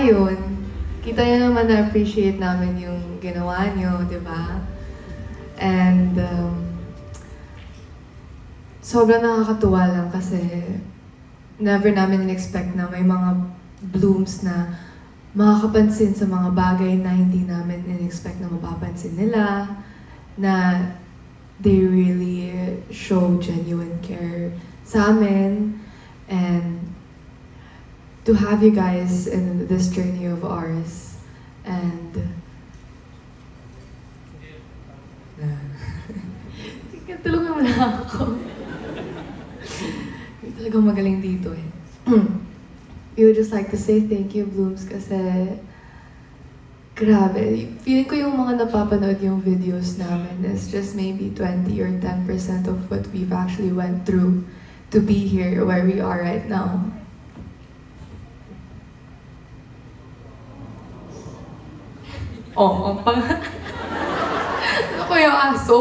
ayun, kita niyo naman na appreciate namin yung ginawa niyo, di ba? And um, sobrang nakakatuwa lang kasi never namin in-expect na may mga blooms na makakapansin sa mga bagay na hindi namin in-expect na mapapansin nila, na they really show genuine care sa amin, and to have you guys in this journey of ours, and Tulungan mo lang ako. Hindi magaling dito eh. We would just like to say thank you, Blooms, kasi grabe. Feeling ko yung mga napapanood yung videos namin is just maybe 20 or 10% of what we've actually went through to be here where we are right now. Oo, oh, pang... ano ko yung aso?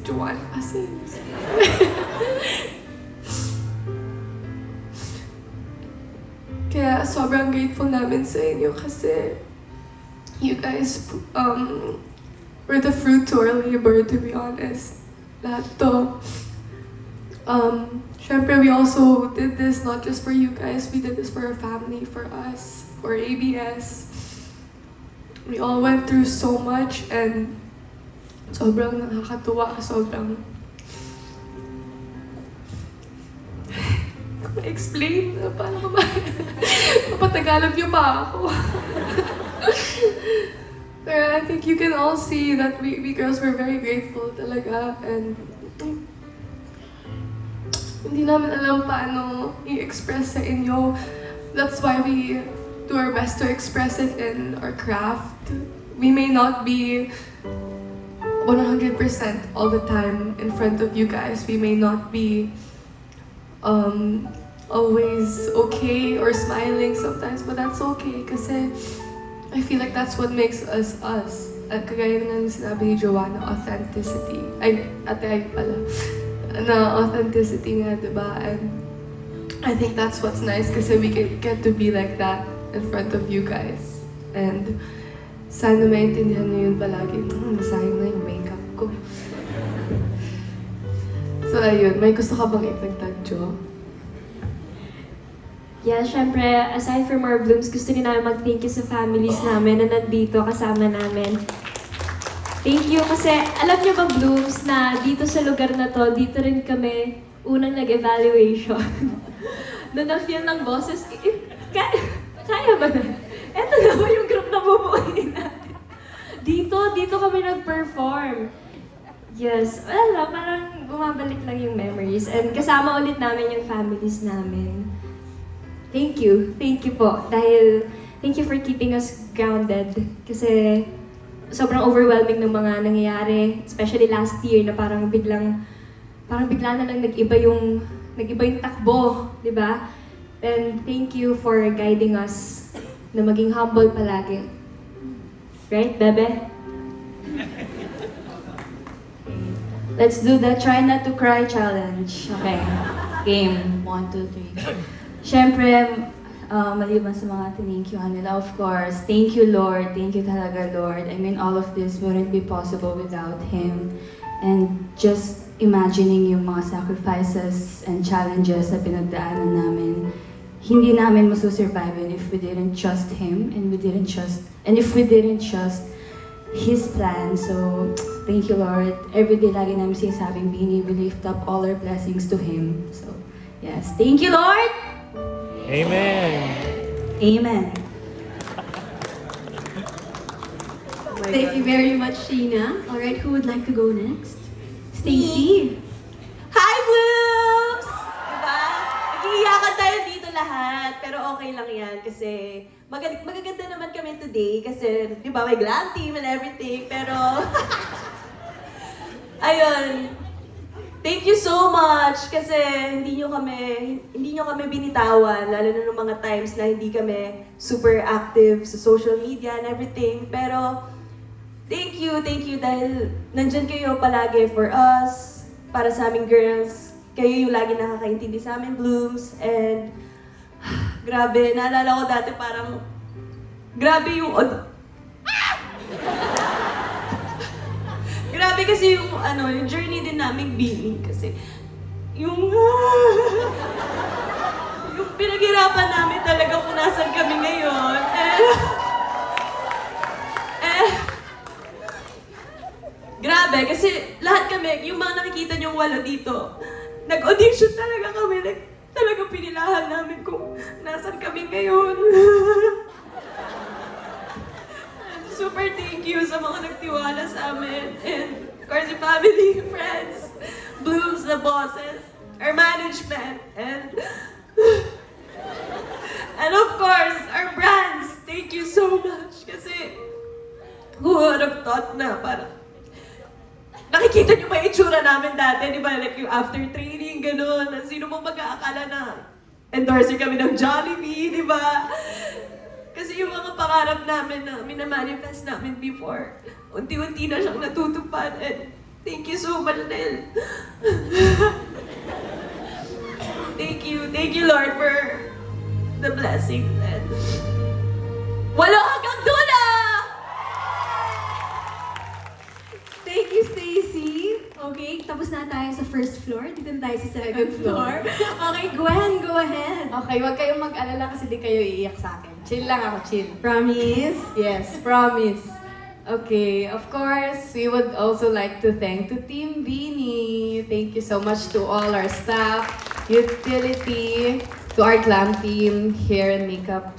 Joanne kasi. Kaya sobrang grateful namin sa inyo kasi you guys um, were the fruit to our labor, to be honest. Lahat to. Um, syempre, we also did this not just for you guys, we did this for our family, for us, for ABS. We all went through so much and sobrang nakakatuwa, sobrang... Ma-explain. Paano ba? Papatagalog niyo pa ako. Pero I think you can all see that we, we girls were very grateful talaga and hindi namin alam paano i-express sa inyo. That's why we do our best to express it in our craft. We may not be 100% all the time in front of you guys. We may not be um, always okay or smiling sometimes, but that's okay kasi I feel like that's what makes us us. At kagaya ng sinabi ni Joanna, authenticity. Ay, ate ay pala. Na authenticity nga, di ba? And I think that's what's nice kasi we can get to be like that in front of you guys. And sana maintindihan niyo yun palagi. Hmm, nasayang na yung makeup ko. So ayun, may gusto ka bang ipagtag, Jo? Yeah, syempre, aside from our blooms, gusto rin namin mag-thank you sa families namin na nandito kasama namin. Thank you kasi alam niyo ba, Blooms, na dito sa lugar na to, dito rin kami unang nag-evaluation. Doon na-feel ng boses, eh, kaya, kaya ba na? Eto na ba yung group na bubuuin natin? Dito, dito kami nag-perform. Yes, wala lang, parang bumabalik lang yung memories. And kasama ulit namin yung families namin. Thank you. Thank you po. Dahil, thank you for keeping us grounded. Kasi, sobrang overwhelming ng mga nangyayari. Especially last year na parang biglang, parang bigla na lang nag-iba yung, nag-iba yung takbo. di ba? And thank you for guiding us na maging humble palagi. Right, Bebe? Let's do the try not to cry challenge. Okay. Game. One, two, three. Siyempre, uh, maliban sa mga tininkyohan nila, of course, thank you, Lord. Thank you talaga, Lord. I mean, all of this wouldn't be possible without Him. And just imagining yung mga sacrifices and challenges na pinagdaanan namin, hindi namin masusurvive it if we didn't trust Him and we didn't trust, and if we didn't trust His plan. So, thank you, Lord. Every day lagi namin sinasabing, Bini, we lift up all our blessings to Him. So, yes. Thank you, Lord! Amen. Amen. Thank you very much, Sheena. All right, who would like to go next? Stacy. Hi, Blooms! Diba? Nag-iiyakan tayo dito lahat, pero okay lang yan kasi mag- magaganda naman kami today kasi, di ba, may glam team and everything, pero... Ayun. Thank you so much kasi hindi nyo kami hindi nyo kami binitawan lalo na nung mga times na hindi kami super active sa social media and everything pero thank you, thank you dahil nandyan kayo palagi for us, para sa aming girls. Kayo yung lagi nakakaintindi sa amin, Blooms. And, grabe, naalala ko dati parang, grabe yung, od- grabe kasi yung, ano, yung journey din namin being kasi, yung, yung pinaghirapan namin talaga kung nasan kami ngayon. Eh, eh, grabe, kasi lahat kami, yung mga nakikita niyong walo dito, nag-audition talaga kami, nag, talaga pinilahan namin kung nasan kami ngayon. Super thank you sa mga nagtiwala sa amin. And yung family, friends, Blooms, the bosses, our management, and and of course, our brands. Thank you so much. Kasi who would have thought na parang nakikita niyo ba yung itsura namin dati, di ba? Like yung after training, gano'n. Sino mo mag-aakala na endorser kami ng Jollibee, di ba? Kasi yung mga pangarap namin na minamanifest namin before, unti-unti na siyang natutupad. And thank you so much, Nel. thank you. Thank you, Lord, for the blessing. And wala hanggang dulo! Thank you, Stacy. Okay, tapos na tayo sa first floor. Dito na tayo sa second floor. Okay, Gwen, go ahead. Okay, wag kayong mag-alala kasi di kayo iiyak sa akin. Chill lang ako, chill. Promise. Yes, promise. Okay, of course, we would also like to thank to Team Beanie. Thank you so much to all our staff, utility, to our glam team, hair and makeup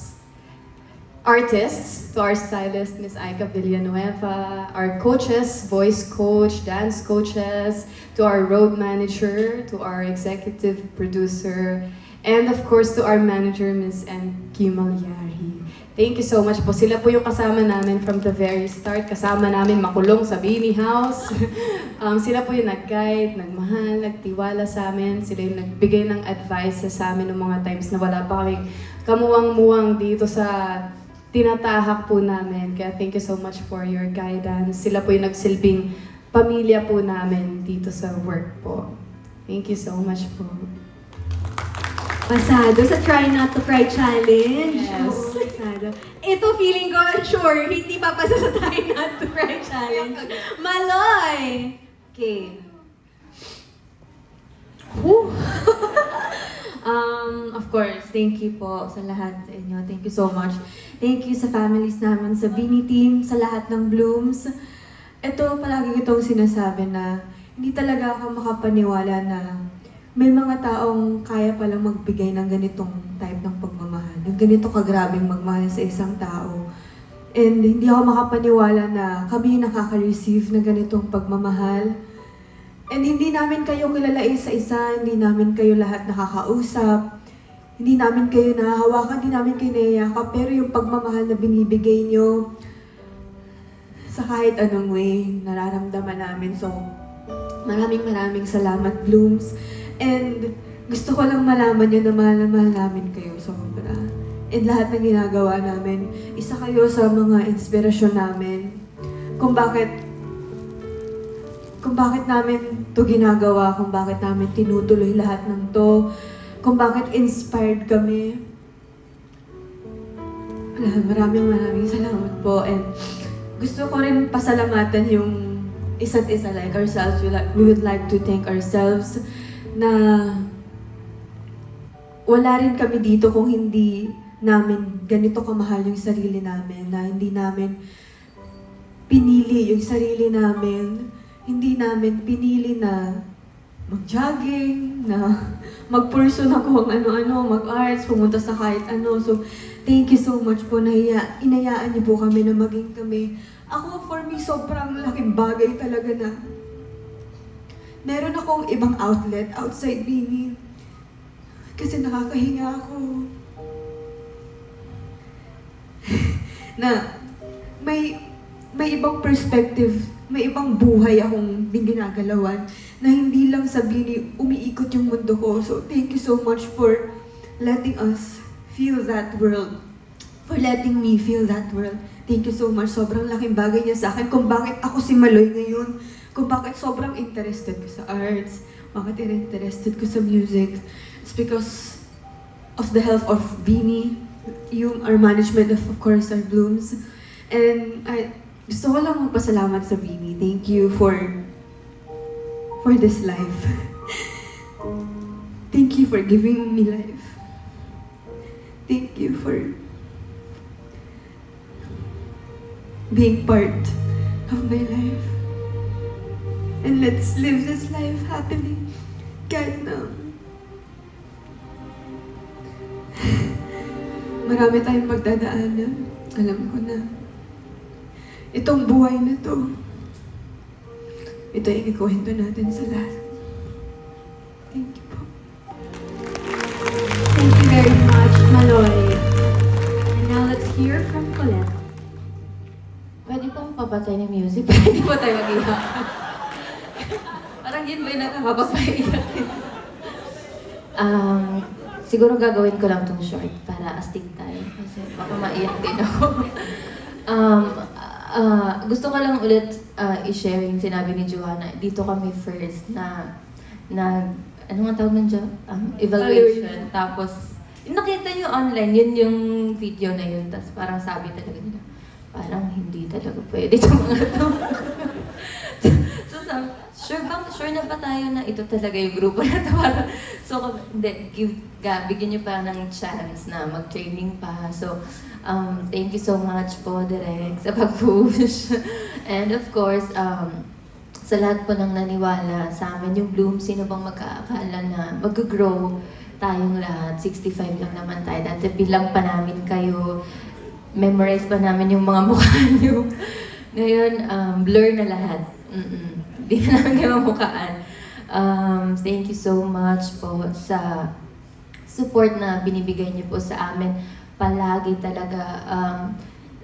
artists, to our stylist, Miss Aika Villanueva, our coaches, voice coach, dance coaches, to our road manager, to our executive producer, and of course to our manager, Miss M. Kimalyari. Thank you so much po. Sila po yung kasama namin from the very start. Kasama namin makulong sa Beanie House. um, sila po yung nag-guide, nagmahal, nagtiwala sa amin. Sila yung nagbigay ng advice sa amin ng mga times na wala pa kami kamuwang-muwang dito sa tinatahak po namin. Kaya thank you so much for your guidance. Sila po yung nagsilbing pamilya po namin dito sa work po. Thank you so much po. Pasado sa Try Not to Cry Challenge. Yes. Oo, pasado. Ito, feeling ko, sure, hindi papasa sa Try Not to Cry Challenge. Maloy! Okay. Whew. um, of course, thank you po sa lahat sa inyo. Thank you so much. Thank you sa families namin, sa Bini team, sa lahat ng Blooms. Ito, palagi itong sinasabi na hindi talaga ako makapaniwala na may mga taong kaya palang magbigay ng ganitong type ng pagmamahal. Yung ganito kagrabing magmahal sa isang tao. And hindi ako makapaniwala na kami yung nakaka-receive ng ganitong pagmamahal. And hindi namin kayo kilala isa-isa, hindi namin kayo lahat nakakausap, hindi namin kayo nahahawakan, hindi namin kayo nayayakap, pero yung pagmamahal na binibigay nyo sa kahit anong way, nararamdaman namin. So, maraming maraming salamat, Blooms. And gusto ko lang malaman nyo na mahal na mahal namin kayo sobra. And lahat ng ginagawa namin, isa kayo sa mga inspirasyon namin kung bakit kung bakit namin to ginagawa, kung bakit namin tinutuloy lahat ng to, kung bakit inspired kami. Maraming maraming salamat po. And gusto ko rin pasalamatan yung isa't isa like ourselves. We would like to thank ourselves na wala rin kami dito kung hindi namin ganito kamahal yung sarili namin, na hindi namin pinili yung sarili namin, hindi namin pinili na mag-jogging, na mag-pursue na kung ano-ano, mag-arts, pumunta sa kahit ano. So, thank you so much po na iya- inayaan niyo po kami na maging kami. Ako, for me, sobrang laking bagay talaga na meron akong ibang outlet outside Bini. Kasi nakakahinga ako. na may may ibang perspective, may ibang buhay akong ginagalawan na hindi lang sa Bini umiikot yung mundo ko. So, thank you so much for letting us feel that world. for letting me feel that world. Thank you so much. Sobrang laking bagay niya sa akin kung bakit ako si Maloy ngayon. Kung bakit sobrang interested ko sa arts. Bakit interested ko sa music. It's because of the help of Beanie, yung our management of, of course, our Blooms. And I, gusto ko lang magpasalamat sa Beanie. Thank you for for this life. Thank you for giving me life. Thank you for being part of my life. And let's live this life happily. Kahit na marami tayong magdadaanan. Alam ko na. Itong buhay na to, ito yung ikuwento natin sa lahat. Thank you po. Thank you very much, Maloy. And now let's hear from Colette. Pwede pong papatay ng music hindi po tayo mag-iyak. Parang yun ba yung nakakapapaiyak? um, siguro gagawin ko lang tong short para astig tayo. Kasi baka maiyak din ako. um, ah, gusto ko lang ulit ah, i-share yung sinabi ni Joanna. Dito kami first na na ano nga tawag nun dyan? Um, evaluation. Tapos, yung nakita nyo online, yun yung video na yun. Tapos parang sabi talaga nila, parang hindi talaga pwede itong mga to. Sure bang, sure na ba tayo na ito talaga yung grupo na to? So, hindi, give, ga, bigyan niyo pa ng chance na mag-training pa. So, um, thank you so much po, Direk, sa pag-push. And of course, um, sa lahat po ng naniwala sa amin, yung Bloom, sino bang magkaakala na mag-grow tayong lahat, 65 lang naman tayo. Dati bilang pa namin kayo, memorize pa namin yung mga mukha niyo. Ngayon, um, blur na lahat. Mm-mm. Hindi na namin kayo. Um, thank you so much po sa support na binibigay niyo po sa amin. Palagi talaga um,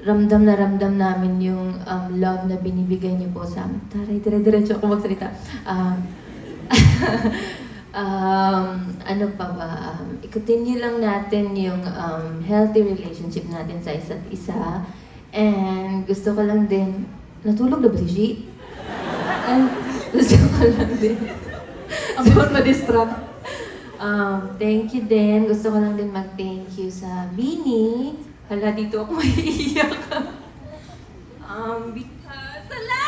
ramdam na ramdam namin yung um, love na binibigay niyo po sa amin. Taray, dire-diretso ako magsalita. Um, um, ano pa ba? Um, i-continue lang natin yung um, healthy relationship natin sa isa't isa. And gusto ko lang din, natulog na ba si Shi? Gusto ko lang din. Abot ma-distract. Um, thank you din. Gusto ko lang din mag-thank you sa Bini. Hala, dito ako maiiyak. um, because... Hala!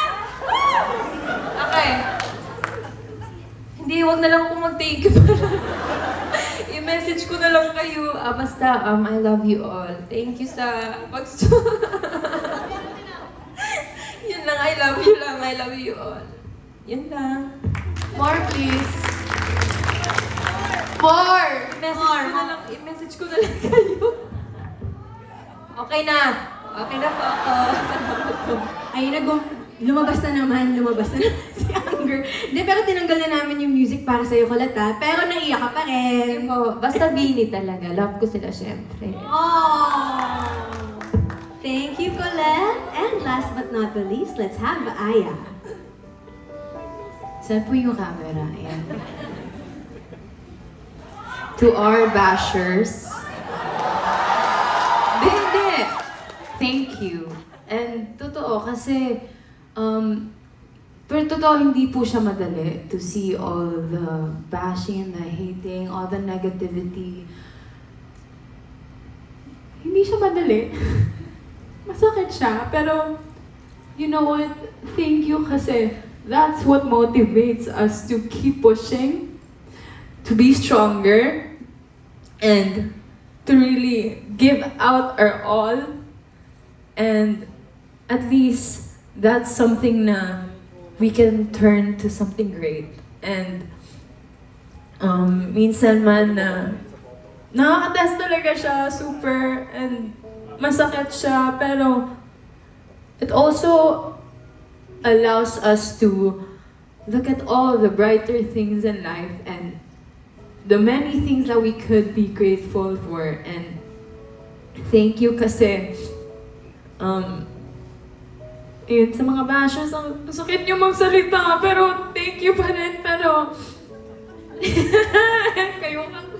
Okay. Hindi, wag na lang ako mag-thank you I-message ko na lang kayo. Ah, basta, um, I love you all. Thank you sa pag Yun lang, I love you lang. I love you all. Yun lang. More, please. More! Message ko na lang, i-message ko na lang kayo. Okay na. Okay na po ako. Salamat po. Ayun na, gum- lumabas na naman, lumabas na naman si Anger. Hindi, pero tinanggal na namin yung music para sa'yo, Colette, ha? Pero naiyak ka pa rin. Ayun po, basta Bini talaga. Love ko sila syempre. Oh! Thank you, Colette. And last but not the least, let's have Aya. Saan po yung camera? Ayan. To our bashers. Hindi. Thank you. And totoo kasi, um, pero totoo hindi po siya madali to see all the bashing and the hating, all the negativity. Hindi siya madali. Masakit siya, pero you know what? Thank you kasi that's what motivates us to keep pushing, to be stronger, and to really give out our all. And at least that's something na we can turn to something great. And um, minsan man na nakaka-test talaga siya, super, and masakit siya, pero it also allows us to look at all the brighter things in life and the many things that we could be grateful for. And thank you kasi um, yun, sa mga bashers, ang sakit niyo magsalita, pero thank you pa rin, pero kayo nga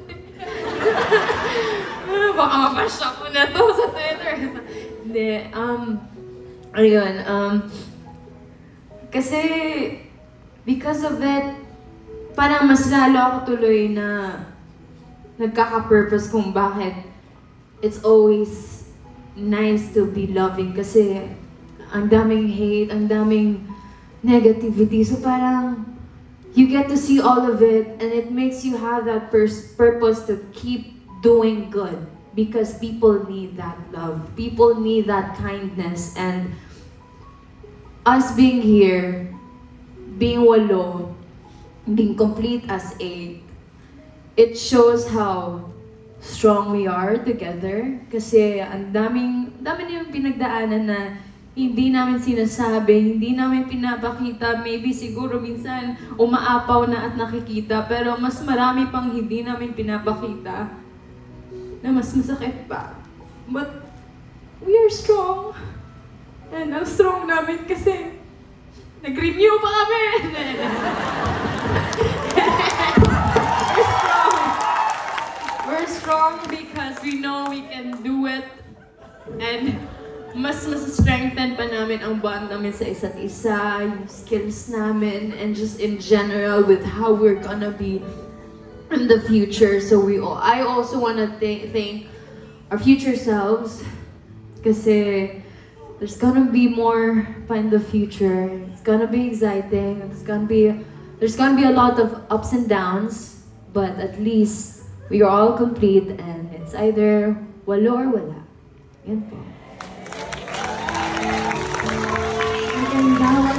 Baka mapashock mo na to sa Twitter. Hindi, um, ayun, um, kasi, because of it, parang mas lalo ako tuloy na nagkaka-purpose kung bakit it's always nice to be loving kasi ang daming hate, ang daming negativity. So parang you get to see all of it and it makes you have that pers- purpose to keep doing good because people need that love. People need that kindness and us being here, being walo, being complete as eight, it shows how strong we are together. Kasi ang daming, dami na yung pinagdaanan na hindi namin sinasabi, hindi namin pinapakita, maybe siguro minsan umaapaw na at nakikita, pero mas marami pang hindi namin pinapakita na mas masakit pa. But we are strong. And ang strong namin kasi nag-renew pa kami. We're strong. We're strong because we know we can do it. And mas mas strengthen pa namin ang bond namin sa isa't isa, yung skills namin, and just in general with how we're gonna be in the future. So we all, I also want to th- thank our future selves kasi there's gonna be more in the future. It's gonna be exciting. It's gonna be there's gonna be a lot of ups and downs, but at least we are all complete and it's either walo or wala. Yan po. now